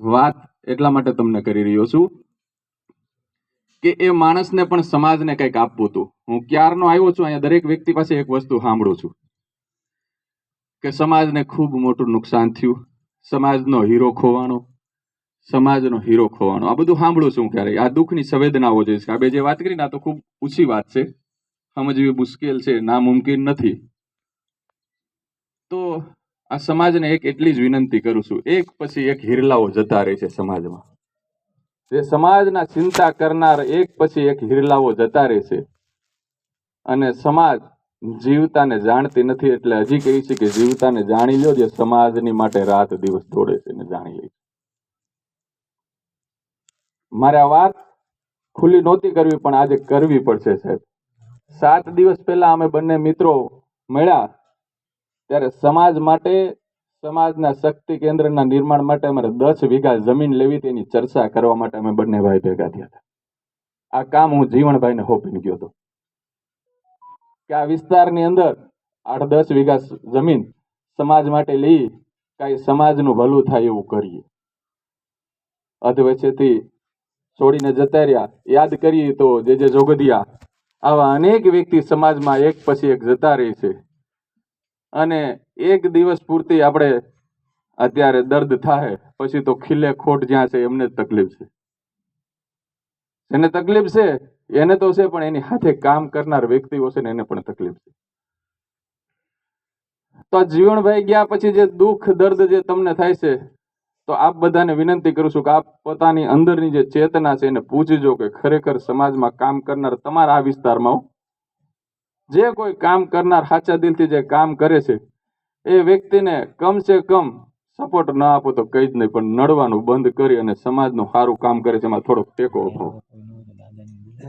વાત એટલા માટે તમને કરી રહ્યો છું કે એ માણસને પણ સમાજને કંઈક આપવું હતું. હું ક્યારનો આવ્યો છું, અહીંયા દરેક વ્યક્તિ પાસે એક વસ્તુ સાંભળું છું કે સમાજને ખૂબ મોટું નુકસાન થયું. સમાજનો હીરો ખોવાનો, સમાજનો હીરો ખોવાનો. આ બધું સાંભળું છું ક્યારેય. આ દુઃખની સંવેદનાઓ જે છે. આ બે જે વાત કરી ને, આ તો ખૂબ ઊંચી વાત છે. સમજવી મુશ્કેલ છે, નામુમકિન નથી. તો આ સમાજને એક એટલી જ વિનંતી કરું છું. એક પછી એક હિરલાઓ જતા રહે છે સમાજમાં. જે સમાજના ચિંતા કરનાર એક પછી એક હિરલાઓ જતા રહે છે. અને સમાજ જીવતાને જાણતી નથી એટલે હજી કહી છે કે જીવતાને જાણી લો જે સમાજની માટે રાત દિવસ દોડે છે ને જાણી લે મારે આ વાત ખુલ્લી નહોતી કરવી પણ આજે કરવી પડશે સાહેબ. સાત દિવસ પહેલા અમે બંને મિત્રો મળ્યા ત્યારે સમાજ માટે, સમાજના શક્તિ કેન્દ્રના નિર્માણ માટે અમારે દસ વીઘા જમીન લેવી તેની ચર્ચા કરવા માટે અમે બંને ભાઈ ભેગા થયા હતા. આ કામ હું જીવણભાઈને હોપીને ગયો હતો. કે આ વિસ્તારની અંદર આઠ દસ વીઘા જમીન સમાજ માટે લઈ કાંઈ સમાજનું ભલું થાય એવું કરીએ. અધવચ્ચેથી છોડીને જતા રહ્યા યાદ કરીએ તો જે જે જોગદિયા, આવા અનેક વ્યક્તિ સમાજમાં એક પછી એક જતા રહે છે. અને એક દિવસ પૂરતી આપણે અત્યારે દર્દ થાય પછી તો ખીલે ખોટ જ્યાં છે એમને તકલીફ છે. જેને તકલીફ છે, એને તો છે, પણ એની સાથે કામ કરનાર વ્યક્તિઓ છે ને એને પણ તકલીફ છે. તો આ જીવનભાઈ ગયા પછી જે દુઃખ, દર્દ જે તમને થાય છે, તો આપ બધાને વિનંતી કરું છું કે આપ પોતાની અંદરની જે ચેતના છે એને પૂછજો કે ખરેખર સમાજમાં કામ કરનાર તમારા આ વિસ્તારમાં જે કોઈ કામ કરનાર સાચા દિલથી જે કામ કરે છે, એ વ્યક્તિને કમ સે કમ સપોર્ટ ના આપો તો કઈ જ નહીં, પણ નડવાનું બંધ કરી અને સમાજનું સારું કામ કરે છે, એમાં થોડોક ટેકો આપો.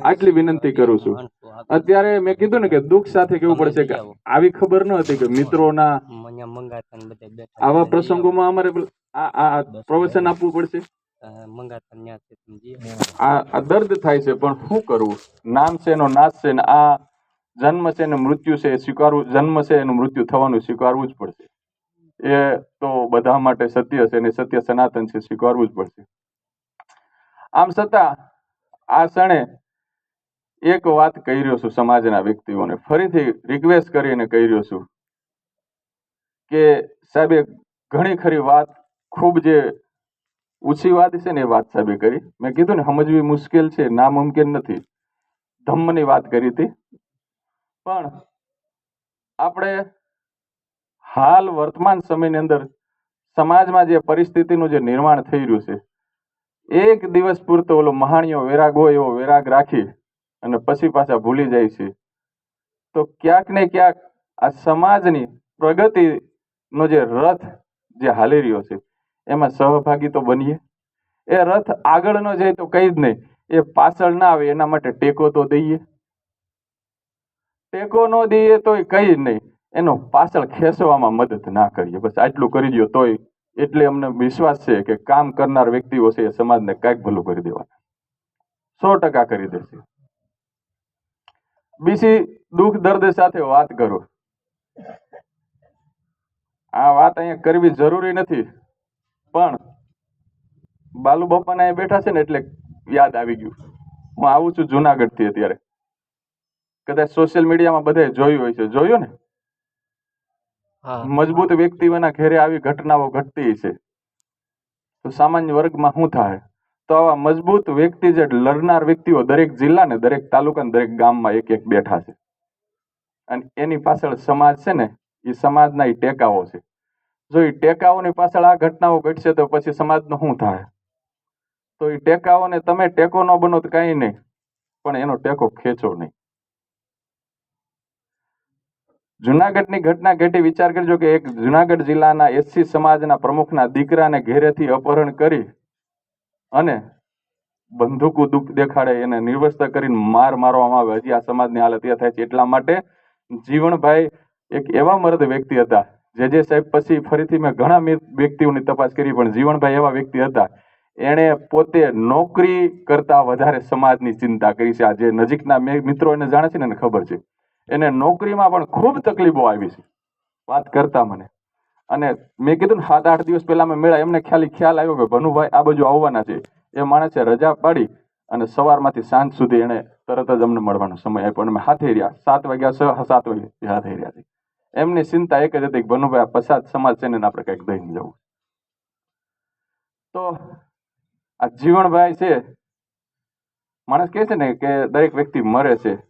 આટલી વિનંતી કરું છું. અત્યારે મેં કીધું ને કે દુઃખ સાથે કેવું પડશે કે આવી ખબર ન હતી કે મિત્રોના આવા પ્રસંગોમાં અમારે આ પ્રવચન આપવું પડશે? આ દર્દ થાય છે, પણ શું કરવું? નામ છે એનો, નાશ છે ને આ જન્મ છે ને મૃત્યુ છે સ્વીકારવું, જન્મ છે એનું મૃત્યુ થવાનું સ્વીકારવું જ પડશે. એ તો બધા માટે સત્ય છે ને સત્ય સનાતન છે, સ્વીકારવું જ પડશે. આમ છતાં, આ ક્ષણે એક વાત કહી રહ્યો છું સમાજના વ્યક્તિઓને. ફરીથી રિક્વેસ્ટ કરીને કહી રહ્યો છું કે સાહેબે ઘણી ખરી વાત, ખૂબ જે ઊંચી વાત છે ને એ વાત સાહેબે કરી. મેં કીધું ને, સમજવી મુશ્કેલ છે, નામુમકિન નથી. ધમ્મની વાત કરી હતી. પણ આપણે હાલ વર્તમાન સમયની અંદર સમાજમાં જે પરિસ્થિતિનું જે નિર્માણ થઈ રહ્યું છે, એક દિવસ પૂરતો ઓલો મહાણીઓ વેરાગ હોય એવો વેરાગ રાખી અને પછી પાછા ભૂલી જાય છે. તો ક્યાંક ને ક્યાંક આ સમાજની પ્રગતિનો જે રથ જે હાલી રહ્યો છે, એમાં સહભાગી તો બનીએ. એ રથ આગળ ન જાય તો કઈ જ નહીં, એ પાછળ ના આવે એના માટે ટેકો તો દઈએ. ટેકો ન દઈએ તોય કઈ નહીં. એનો પાછળ ખેંચવામાં મદદ ના કરીએ. બસ આટલું કરી દો તોય. એટલે અમને વિશ્વાસ છે કે કામ કરનાર વ્યક્તિઓ છે એ સમાજને કાંઈક ભલું કરી દેવાના. સો ટકા કરી દેશે. બીજી દુઃખ દર્દ સાથે વાત કરું. આ વાત અહીંયા કરવી જરૂરી નથી. પણ બાલુ બાપાના અહીંયા બેઠા છે ને એટલે યાદ આવી ગયું. હું આવું છું જુનાગઢથી અત્યારે. કદાચ સોશિયલ મીડિયામાં બધાએ જોયું હોય છે. જોયું ને? મજબૂત વ્યક્તિઓના ઘેરે આવી ઘટનાઓ ઘટતી છે. તો સામાન્ય વર્ગમાં શું થાય? તો આવા મજબૂત વ્યક્તિ જે લડનાર વ્યક્તિઓ દરેક જિલ્લા ને દરેક તાલુકા ને દરેક ગામમાં એક એક બેઠા છે. અને એની પાછળ સમાજ છે ને એ સમાજના એ ટેકાઓ છે. જો એ ટેકાઓની પાછળ આ ઘટનાઓ ઘટશે તો પછી સમાજનું શું થાય? તો એ ટેકાઓને તમે ટેકો ન બનો તો કાંઈ નહીં. પણ એનો ટેકો ખેંચો નહીં. જુનાગઢની ઘટના ઘટી વિચાર કરજો કે એક જુનાગઢ જિલ્લાના એસસી સમાજના પ્રમુખના દીકરાને ઘેરેથી અપહરણ કરી અને બંદૂકો દુઃખ દેખાડે એને નિર્વસ્ત કરીને માર મારવામાં આવે. હજી આ સમાજની હાલત એ થાય છે. એટલા માટે જીવણભાઈ એક એવા મર્દ વ્યક્તિ હતા. જે જે સાહેબ પછી ફરીથી મેં ઘણા વ્યક્તિઓની તપાસ કરી, પણ જીવણભાઈ એવા વ્યક્તિ હતા. એણે પોતે નોકરી કરતા વધારે સમાજની ચિંતા કરી છે. આ જે નજીકના મિત્રો એને જાણે છે ને એને ખબર છે. એને નોકરીમાં પણ ખૂબ તકલીફો આવી છે. વાત કરતા મને. અને મેં કીધું ને, સાત આઠ દિવસ પહેલા અમે મેળા, એમને ખાલી ખ્યાલ આવ્યો કે ભનુભાઈ આ બાજુ આવવાના છે. એ માણસે રજા પાડી અને સવારમાંથી સાંજ સુધી એને તરત જ અમને મળવાનો સમય આપ્યો અને અમે હાથે રહ્યા. સાત વાગ્યા છ સાત વાગે હાથે રહ્યા છે. એમની ચિંતા એક જ હતી કે ભનુભાઈ આ પસાદ સમાજ છે ને આપણે કંઈક દઈને જવું. તો આ જીવણભાઈ છે, માણસ કહે છે ને કે દરેક વ્યક્તિ મરે છે.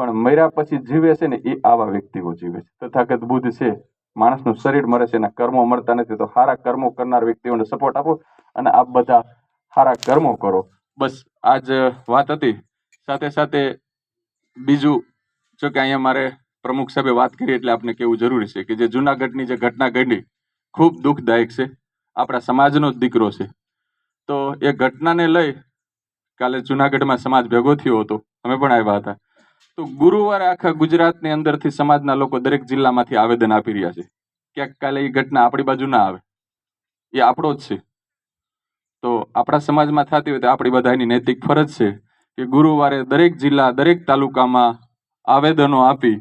પણ મર્યા પછી જીવે છે ને એ આવા વ્યક્તિઓ જીવે છે. તથાગત બુદ્ધ છે, માણસનું શરીર મરે છે, એના કર્મો મળતા નથી, તો સારા કર્મો કરનાર વ્યક્તિઓને સપોર્ટ આપો અને આપ બધા સારા કર્મો કરો. બસ આ જ વાત હતી. સાથે સાથે બીજું, જો કે અહીંયા મારે પ્રમુખ સાહેબે વાત કરી એટલે આપણે કેવું જરૂરી છે કે જે જુનાગઢની જે ઘટના ઘડી ખૂબ દુઃખદાયક છે. આપણા સમાજનો જ દીકરો છે. તો એ ઘટનાને લઈ કાલે જુનાગઢમાં સમાજ ભેગો થયો હતો. અમે પણ આવ્યા હતા. તો ગુરુવારે આખા ગુજરાતની અંદરથી સમાજના લોકો દરેક જિલ્લામાંથી આવેદન આપી રહ્યા છે. ક્યાંક કાલે એ ઘટના આપણી બાજુ ના આવે. એ આપણો જ છે. તો આપણા સમાજમાં થતી હોય તો આપણી બધાની નૈતિક ફરજ છે કે ગુરુવારે દરેક જિલ્લા, દરેક તાલુકામાં આવેદનો આપી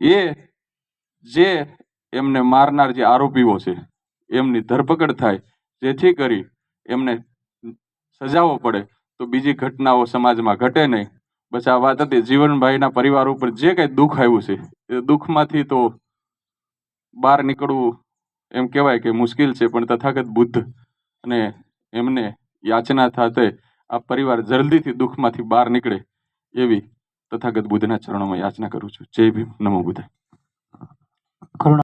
એ જે એમને મારનાર જે આરોપીઓ છે, એમની ધરપકડ થાય, જેથી કરી એમને સજાવો પડે, તો બીજી ઘટનાઓ સમાજમાં ઘટે નહીં. બસ આ વાત હતી જીવનભાઈના પરિવાર ઉપર જે કંઈ દુઃખ આવ્યું છે, એ દુઃખમાંથી તો બહાર નીકળવું એમ કહેવાય કે મુશ્કેલ છે, પણ તથાગત બુદ્ધ અને એમને યાચના થાતે આ પરિવાર જલ્દીથી દુઃખમાંથી બહાર નીકળે એવી તથાગત બુદ્ધના ચરણોમાં યાચના કરું છું. જય ભીમ. નમો બુદ્ધાય.